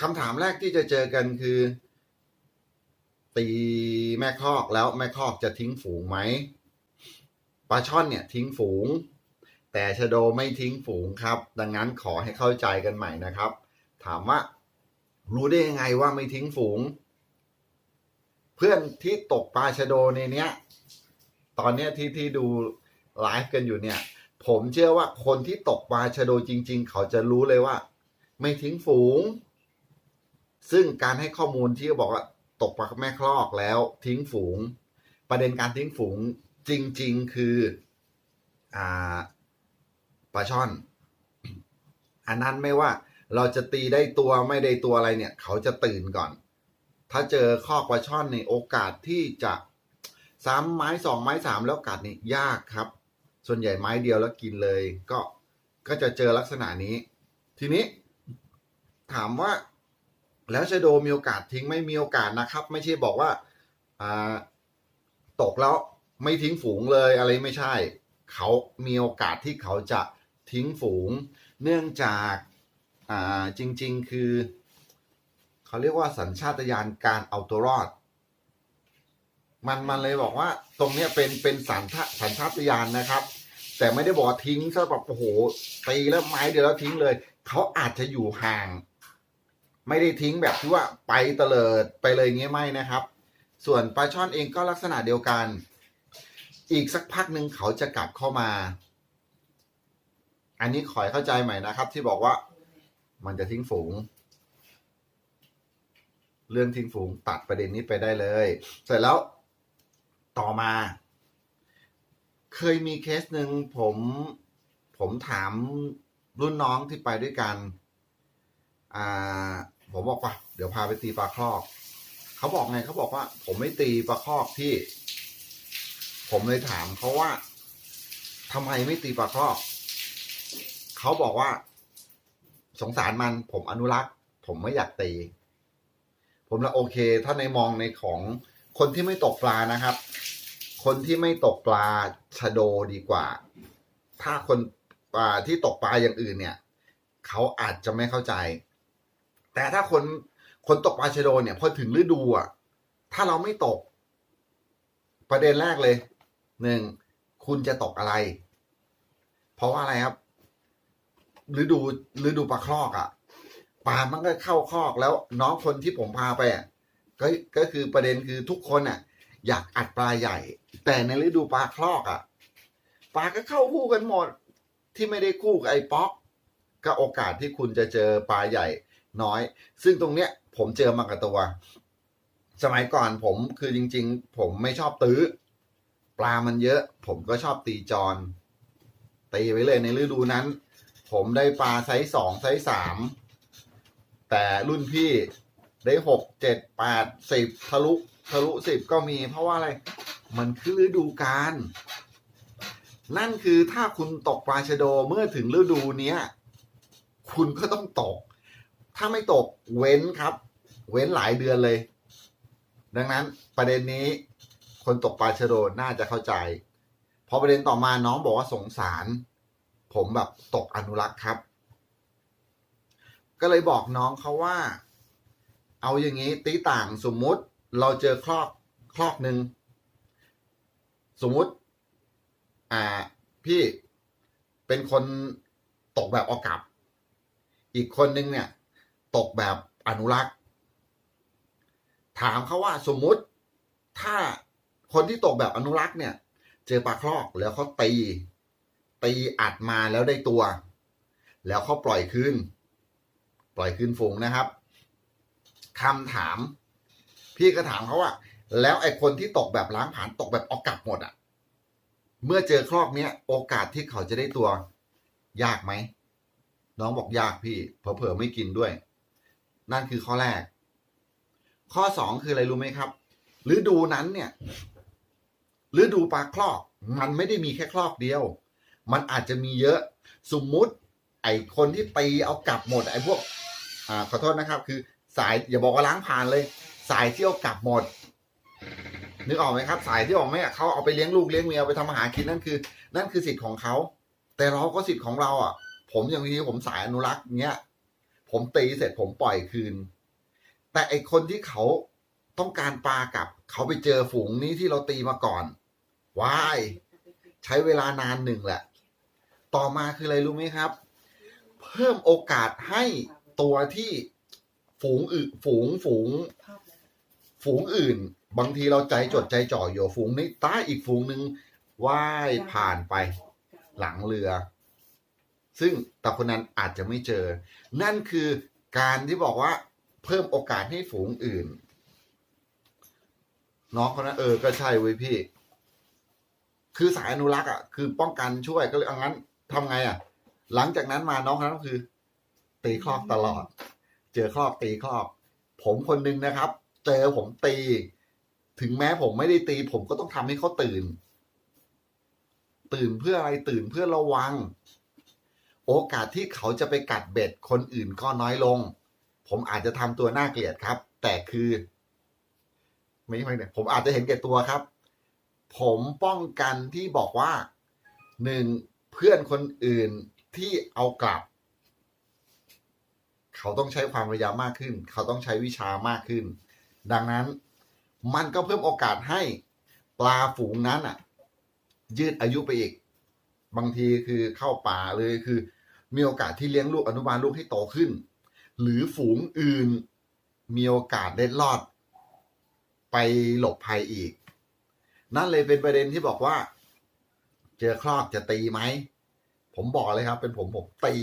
คำถามแรกที่จะเจอกันคือ ตีแม่คอกแล้วแม่คอกจะทิ้งฝูงไหมปลาช่อนเนี่ยทิ้งฝูง แต่ชะโดไม่ทิ้งฝูงครับ ดังนั้นขอให้เข้าใจกันใหม่นะครับ ถามว่า รู้ได้ยังไงว่าไม่ทิ้งฝูง เพื่อนที่ตกปลาชะโดในเนี้ย ตอนเนี้ยที่ที่ดูไลฟ์กันอยู่เนี่ย ผมเชื่อว่าคนที่ตกปลาชะโดจริง ๆ เขาจะรู้เลยว่า ไม่ทิ้งฝูง ซึ่งการให้ข้อมูลที่บอกว่าตกปลาแม่คลอกแล้วทิ้งฝูง ประเด็นการทิ้งฝูงจริง ๆ คืออ่าปลาช่อน อันนั้นไม่ว่าเราจะตีได้ตัวไม่ได้ตัวอะไรเนี่ย เขาจะตื่นก่อน ถ้าเจอคอกปลาช่อนในโอกาสที่จะซ้ำไม้สองไม้สามแล้วกัดนี่ยากครับ ส่วนใหญ่ไม้เดียวแล้วกินเลย ก็ก็จะเจอลักษณะนี้ ทีนี้ ถามว่า แล้วชโดมีโอกาสทิ้งไม่มีโอกาสนะครับ ไม่ใช่บอกว่าตกแล้วไม่ทิ้งฝูงเลยอะไรไม่ใช่ เขามีโอกาสที่เขาจะทิ้งฝูง เนื่องจากาจริง ๆ คือ เขาเรียกว่าสัญชาตญาณการเอาตัวรอด มันมันเลยบอกว่า ตรงเนี้ยเป็นเป็นสัญชาสัญชาตญาณนะครับ แต่ไม่ได้บอกว่าทิ้งซะแบบโอ้โหตีแล้วไม้เดียวแล้วทิ้งเลย เขาอาจจะอยู่ห่าง ไม่ได้ทิ้งแบบที่ว่าไปเตลิดไปเลยเงี้ยไม่นะครับ ส่วนปลาช่อนเองก็ลักษณะเดียวกัน อีกสักพักหนึ่งเขาจะกลับเข้ามา อันนี้ขอให้เข้าใจใหม่นะครับ ที่บอกว่ามันจะทิ้งฝูง เรื่องทิ้งฝูงตัดประเด็นนี้ไปได้เลย เสร็จแล้วต่อมา เคยมีเคสหนึ่งผมผมถามรุ่นน้องที่ไปด้วยกัน อ่า ผมบอกว่าเดี๋ยวพาไปตีปลาครอก เขาบอกไงเขาบอกว่า ผมไม่ตีปลาครอกพี่ ผมเลยถามเขาว่าทำไมไม่ตีปลาครอก เขาบอกว่า สงสารมัน ผมอนุรักษ์ ผมไม่อยากตี ผมละโอเค ถ้าในมองในของคนที่ไม่ตกปลานะครับ คนที่ไม่ตกปลาชะโดดีกว่า ถ้าคนปลาที่ตกปลาอย่างอื่นเนี่ย เขาอาจจะไม่เข้าใจ แต่ถ้าคนคนตกปลาชะโดเนี่ยพอถึงฤดูอะถ้าเราไม่ตก ประเด็นแรกเลยหนึ่งคุณจะตกอะไร เพราะว่าอะไรครับฤดูฤดูปลาคลอกอะปลามันก็เข้าคอกแล้วน้องคนที่ผมพาไปอะก็ก็คือประเด็นคือทุกคนอะ อยากอัดปลาใหญ่ แต่ในฤดูปลาคลอกอะปลาก็เข้าคู่กันหมด ที่ไม่ได้คู่กับไอ้ป๊อกก็โอกาสที่คุณจะเจอปลาใหญ่ น้อย ซึ่งตรงเนี้ยผมเจอมากับตัว สมัยก่อนผมคือจริง ๆ ผมไม่ชอบตื้อ ปลามันเยอะ ผมก็ชอบตีจอนตีไว้เลยในฤดูนั้น ผมได้ปลาไซส์สองไซส์สามแต่รุ่นพี่ได้หกเจ็ดแปดสิบทะลุทะลุสิบก็มีเพราะว่าอะไร มันคือฤดูกาลนั่นคือถ้าคุณตกปลาชะโดเมื่อถึงฤดูเนี้ย คุณก็ต้องตก ถ้าไม่ตกเว้นครับ เว้นหลายเดือนเลย ดังนั้นประเด็นนี้คนตกปลาชะโดน่าจะเข้าใจ พอประเด็นต่อมาน้องบอกว่าสงสาร ผมแบบตกอนุรักษ์ครับ ก็เลยบอกน้องเขาว่า เอาอย่างนี้ตีต่างสมมุติเราเจอคลอกคลอกหนึ่งสมมุติ อ่า พี่เป็นคนตกแบบออกกับ อีกคนนึงเนี่ย ตกแบบอนุรักษ์ ถามเขาว่าสมมุติถ้าคนที่ตกแบบอนุรักษ์เนี่ย เจอปลาคลอกแล้วเขาตี ตีอัดมาแล้วได้ตัว แล้วเขาปล่อยคืนปล่อยคืนฝูงนะครับคำถาม พี่ก็ถามเขาว่า แล้วไอ้คนที่ตกแบบล้างผ่านตกแบบออกกลับหมดอะ่ะ เมื่อเจอคลอกเนี้ย โอกาสที่เขาจะได้ตัวยากไหม น้องบอกยากพี่เผลอๆไม่กินด้วย นั่นคือข้อแรก ข้อสองคืออะไรรู้ไหมครับฤดูนั้นเนี่ยฤดูปลาคลอก มันไม่ได้มีแค่คลอกเดียว มันอาจจะมีเยอะ สมมุติ ไอคนที่ตีเอากลับหมด ไอพวก อ่าขอโทษนะครับ คือสายอย่าบอกว่าล้างผ่านเลย สายที่เอากลับหมดนึกออกไหมครับ สายที่ออกไม่เขาเอาไปเลี้ยงลูกเลี้ยงเมียไปทำอาหารกินนั่นคือ นั่นคือสิทธิ์ของเขา แต่เราก็สิทธิ์ของเราอะ ผมอย่างนี้ผมสายอนุรักษ์เงี้ย ผมตีเสร็จผมปล่อยคืน แต่ไอคนที่เขาต้องการปลากลับ เขาไปเจอฝูงนี้ที่เราตีมาก่อนวายใช้เวลานานหนึ่งแหละ ต่อมาคืออะไรรู้ไหมครับ เพิ่มโอกาสให้ตัวที่ฝูงอื่นฝูงฝูง ฝูงอื่น บางทีเราใจจดใจจ่ออยู่ฝูงนี้ต้อีกฝูงหนึ่งว่ายผ่านไป หลังเรือ ซึ่งแต่คนนั้นอาจจะไม่เจอ นั่นคือการที่บอกว่าเพิ่มโอกาสให้ฝูงอื่น น้องคนนั้นเออก็ใช่เว้ยพี่ คือสายอนุรักษ์อะคือป้องกันช่วยก็เลยเอางั้นทำไงอะ หลังจากนั้นมาน้องคนนั้นก็คือ ตีครอบตลอด เจอครอบตีครอบ ผมคนหนึงนะครับ เจอผมตี ถึงแม้ผมไม่ได้ตี ผมก็ต้องทำให้เขาตื่น ตื่นเพื่ออะไรตื่นเพื่อระวัง โอกาสที่เขาจะไปกัดเบ็ดคนอื่นก็น้อยลง ผมอาจจะทำตัวน่าเกลียดครับ แต่คือไม่ไม่เนี่ยผมอาจจะเห็นแก่ตัวครับ ผมป้องกันที่บอกว่าหนึ่งเพื่อนคนอื่นที่เอากลับ เขาต้องใช้ความพยายามมากขึ้น เขาต้องใช้วิชามากขึ้น ดังนั้นมันก็เพิ่มโอกาสให้ปลาฝูงนั้นอะ ยืดอายุไปอีก บางทีคือเข้าป่าเลยคือ มีโอกาสที่เลี้ยงลูกอนุบาลลูกให้โตขึ้น หรือฝูงอื่นมีโอกาสได้รอด ไปหลบภัยอีก นั่นเลยเป็นประเด็นที่บอกว่า เจอครอกจะตีไหม ผมบอกเลยครับ เป็นผมผมตี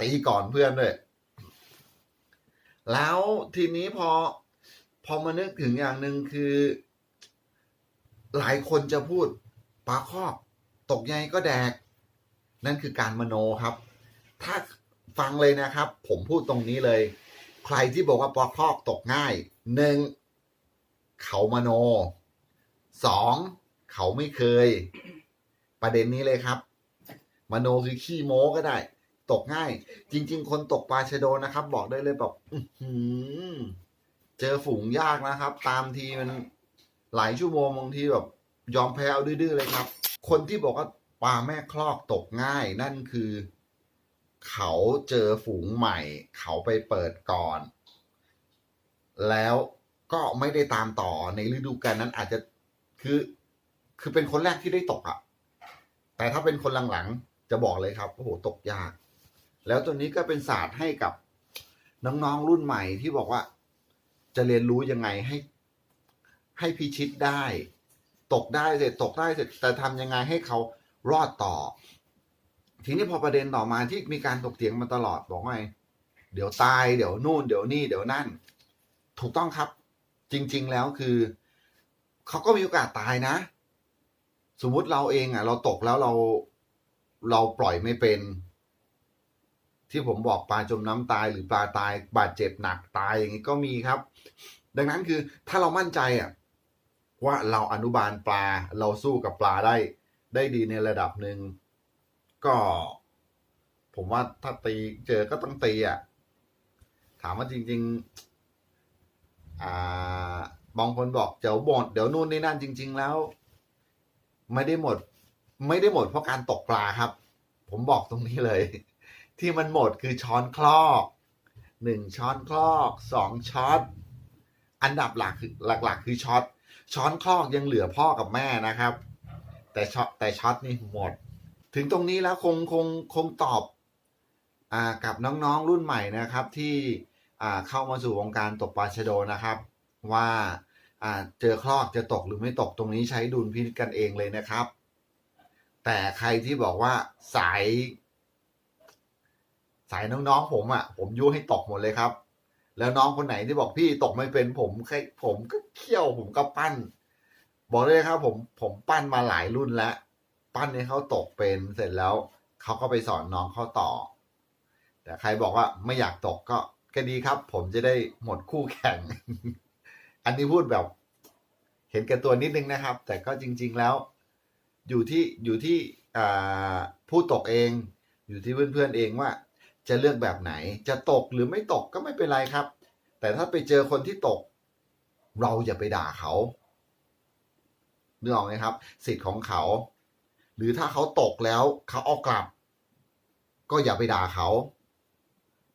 ตีก่อนเพื่อนด้วยแล้วทีนี้พอพอมานึกถึงอย่างหนึ่งคือ หลายคนจะพูดปลาครอกตกใยก็แดก นั่นคือการมโนครับ ถ้าฟังเลยนะครับ ผมพูดตรงนี้เลย ใครที่บอกว่าปลาคอกตกง่ายหนึ่งเขามโนสองเขาไม่เคย ประเด็นนี้เลยครับ มโนคือขี้โม้ก็ได้ ตกง่าย จริง ๆ คนตกปลาชะโดนะครับ บอกได้เลยแบบเจอฝูงยากนะครับ ตามทีมันหลายชั่วโมงบางทีแบบยอมแพ้เอาดื้อๆเลยครับ คนที่บอกว่าปลาแม่คลอกตกง่าย นั่นคือ เขาเจอฝูงใหม่ เขาไปเปิดก่อน แล้วก็ไม่ได้ตามต่อในฤดูกาลนั้นอาจจะคือคือเป็นคนแรกที่ได้ตกอะ่ะ แต่ถ้าเป็นคนหลังๆ จะบอกเลยครับโอ้โหตกยาก แล้วตัวนี้ก็เป็นศาสตร์ให้กับน้องๆรุ่นใหม่ที่บอกว่า จะเรียนรู้ยังไงให้ ให้พิชิตได้ ตกได้เสร็จตกได้เสร็จแต่ทำยังไงให้เขารอดต่อ ทีนี้พอประเด็นต่อมาที่มีการตกเถียงมาตลอดบอกว่าไงเดี๋ยวตายเดี๋ยวนู่นเดี๋ยวนี่เดี๋ยวนั่น ถูกต้องครับ จริง ๆ แล้วคือเขาก็มีโอกาสตายนะ สมมุติเราเองอะ เราตกแล้วเราเราปล่อยไม่เป็น ที่ผมบอกปลาจมน้ำตายหรือปลาตายบาดเจ็บหนักตายอย่างนี้ก็มีครับ ดังนั้นคือถ้าเรามั่นใจอะว่าเราอนุบาลปลาเราสู้กับปลาได้ ได้ดีในระดับหนึ่ง ก็ ผมว่าถ้าตีเจอก็ต้องตีอะ ถามว่าจริง ๆ อ่าบางคนบอกเดี๋ยวหมดเดี๋ยวนู่นนี่นั่นจริง ๆ แล้ว ไม่ได้หมด ไม่ได้หมดเพราะการตกปลาครับ ผมบอกตรงนี้เลย ที่มันหมดคือช้อนคลอกหนึ่งช้อนคลอกสองช้อนอันดับหลักคือหลัก ๆ คือช็อตช้อนคลอกยังเหลือพ่อกับแม่นะครับ แต่ช็อตแต่ช็อตนี่หมด ถึงตรงนี้แล้วคงคงคงตอบอกับน้องๆรุ่นใหม่นะครับที่เข้ามาสู่วงการตกปลาชะโดนะครับ ว่าเจอคลอกจะตกหรือไม่ตกตรงนี้ใช้ดุลพินิจกันเองเลยนะครับ แต่ใครที่บอกว่าสาย สายน้องๆผมอะ่ะ ผมยุให้ตกหมดเลยครับ แล้วน้องคนไหนที่บอกพี่ตกไม่เป็น ผมแค่ผมก็เคี่ยวผมก็ปั้น บอกเลยครับ ผมผมปั้นมาหลายรุ่นแล้ว ปั้นให้เขาตกเป็นเสร็จแล้วเขาก็ไปสอนน้องเขาต่อ แต่ใครบอกว่าไม่อยากตกก็ก็ดีครับ ผมจะได้หมดคู่แข่ง อันนี้พูดแบบ เห็นแก่ตัวนิดนึงนะครับ แต่ก็จริง ๆแล้ว อยู่ที่อยู่ที่ผู้ตกเอง อยู่ที่เพื่อนๆเองว่า จะเลือกแบบไหน จะตกหรือไม่ตกก็ไม่เป็นไรครับ แต่ถ้าไปเจอคนที่ตก เราอย่าไปด่าเขานึกออกไหมครับ สิทธิ์ของเขา หรือถ้าเขาตกแล้วเขาเอากลับ ก็อย่าไปด่าเขา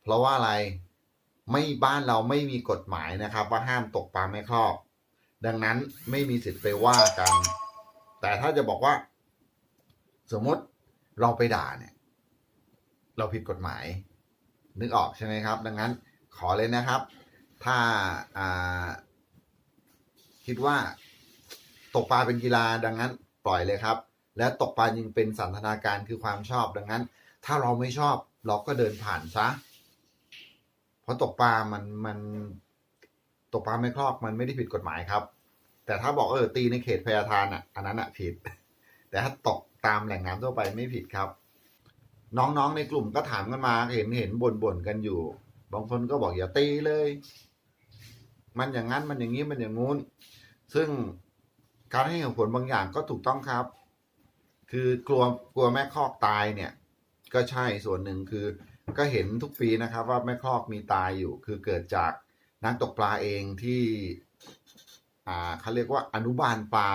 เพราะว่าอะไรไม่บ้านเราไม่มีกฎหมายนะครับ ว่าห้ามตกปลาไม่ครอบ ดังนั้นไม่มีสิทธิ์ไปว่ากัน แต่ถ้าจะบอกว่า สมมติเราไปด่าเนี่ย เราผิดกฎหมาย นึกออกใช่ไหมครับ ดังนั้นขอเลยนะครับ ถ้าาคิดว่าตกปลาเป็นกีฬาดังนั้นปล่อยเลยครับ และตกปลายังเป็นสันทนาการคือความชอบดังนั้น ถ้าเราไม่ชอบเราก็เดินผ่านซะ เพราะตกปลามันมันตกปลาไม่ครอบมันไม่ได้ผิดกฎหมายครับ แต่ถ้าบอกเออตีในเขตพยาทานอะ อันนั้นอะผิด แต่ถ้าตกตามแหล่งน้ำทั่วไปไม่ผิดครับ น้องๆในกลุ่มก็ถามกันมาเห็นเห็นบ่นบ่นๆกันอยู่บางคนก็บอกอย่าตีเลย มันอย่างนั้นมันอย่างนี้มันอย่างงู้น ซึ่งการให้เหตุผลบางอย่างก็ถูกต้องครับ คือกลัวกลัวแม่คอกตายเนี่ย ก็ใช่ส่วนหนึ่งคือ ก็เห็นทุกปีนะครับ ว่าแม่คอกมีตายอยู่ คือเกิดจากนักตกปลาเองที่ อ่าเขาเรียกว่าอนุบาลปลา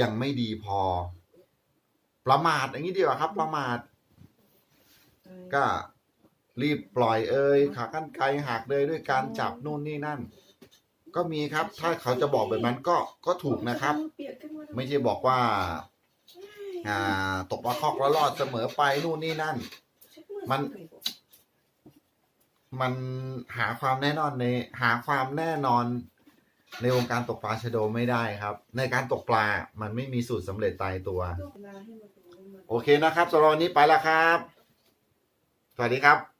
ยังไม่ดีพอ ประมาทอย่างนี้ดีกว่าครับ ประมาทก็รีบปล่อยเอ่ยขากั้นไกลหักเลยด้วยการจับนู่นนี่นั่น ก็มีครับ ถ้าเขาจะบอกแบบนั้นก็ก็ถูกนะครับ ไม่ใช่บอกว่า อ่า ตกปลาคอกแล้วรอดเสมอไปนู่นนี่นั่น มัน มันหาความแน่นอนใน หาความแน่นอน ในวงการตกปลาชะโดไม่ได้ครับ ในการตกปลา มันไม่มีสูตรสำเร็จตายตัว โอเคนะครับสำหรับวันนี้ไปแล้วครับ สวัสดีครับ